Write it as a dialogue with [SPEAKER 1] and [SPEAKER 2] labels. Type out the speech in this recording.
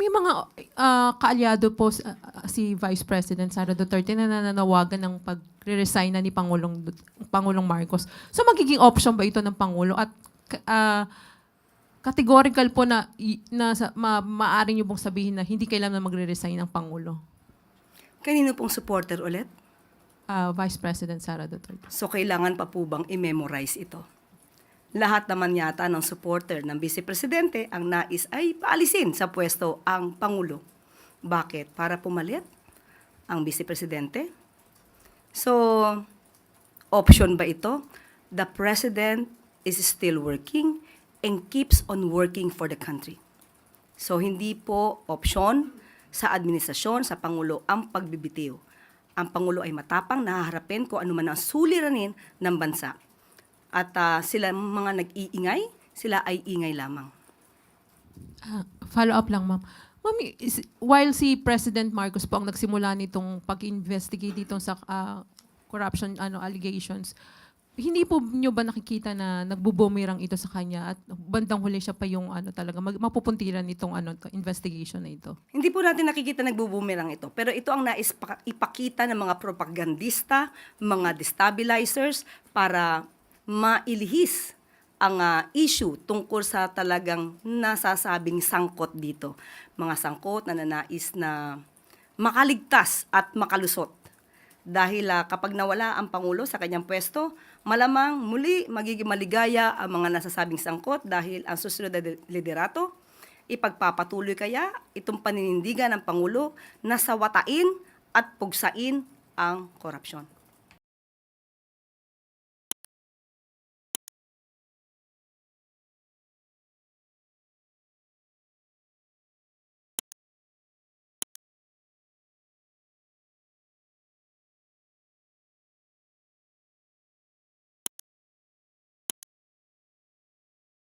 [SPEAKER 1] May mga ah, kaalyado po ah, si Vice President Sara Duterte na nananawagan ng pagre-resign na ni Pangulong Pangulong Marcos. So magiging option ba ito ng Pangulo at ah, categorical po na na ma, maaari niyo pong sabihin na hindi kailangan na magre-resign ng Pangulo.
[SPEAKER 2] Kanino pong supporter ulit?
[SPEAKER 1] Ah, Vice President Sara Duterte.
[SPEAKER 2] So kailangan pa po bang i-memorize ito? Lahat naman yata ng supporter ng Vice Presidente ang nais ay paalisin sa pwesto ang Pangulo. Bakit? Para pumalit ang Vice Presidente? So, option ba ito? The President is still working and keeps on working for the country. So, hindi po option sa administrasyon, sa Pangulo, ang pagbibitiw. Ang Pangulo ay matapang, nahaharapin kung ano man ang suliranin ng bansa. At ah, sila mga nag-iingay, sila ay ingay lamang.
[SPEAKER 1] Ah, follow up lang, ma'am. Ma'am, is- while si President Marcos po ang nagsimula nitong pag-investigate dito sa ah, corruption ano allegations, hindi po nyo ba nakikita na nagbubumirang ito sa kanya at bandang huli siya pa yung ano talaga mag, mapupuntiran nitong ano to, investigation na ito?
[SPEAKER 2] Hindi po natin nakikita nagbubumerang ito. Pero ito ang nais pa- ipakita ng mga propagandista, mga destabilizers para mailihis ang ah, issue tungkol sa talagang nasasabing sangkot dito. Mga sangkot na nanais na makaligtas at makalusot. Dahil ah, kapag nawala ang Pangulo sa kanyang pwesto, malamang muli magiging maligaya ang mga nasasabing sangkot dahil ang susunod na de- liderato ipagpapatuloy kaya itong paninindigan ng Pangulo na sawatain at pugsain ang korupsyon.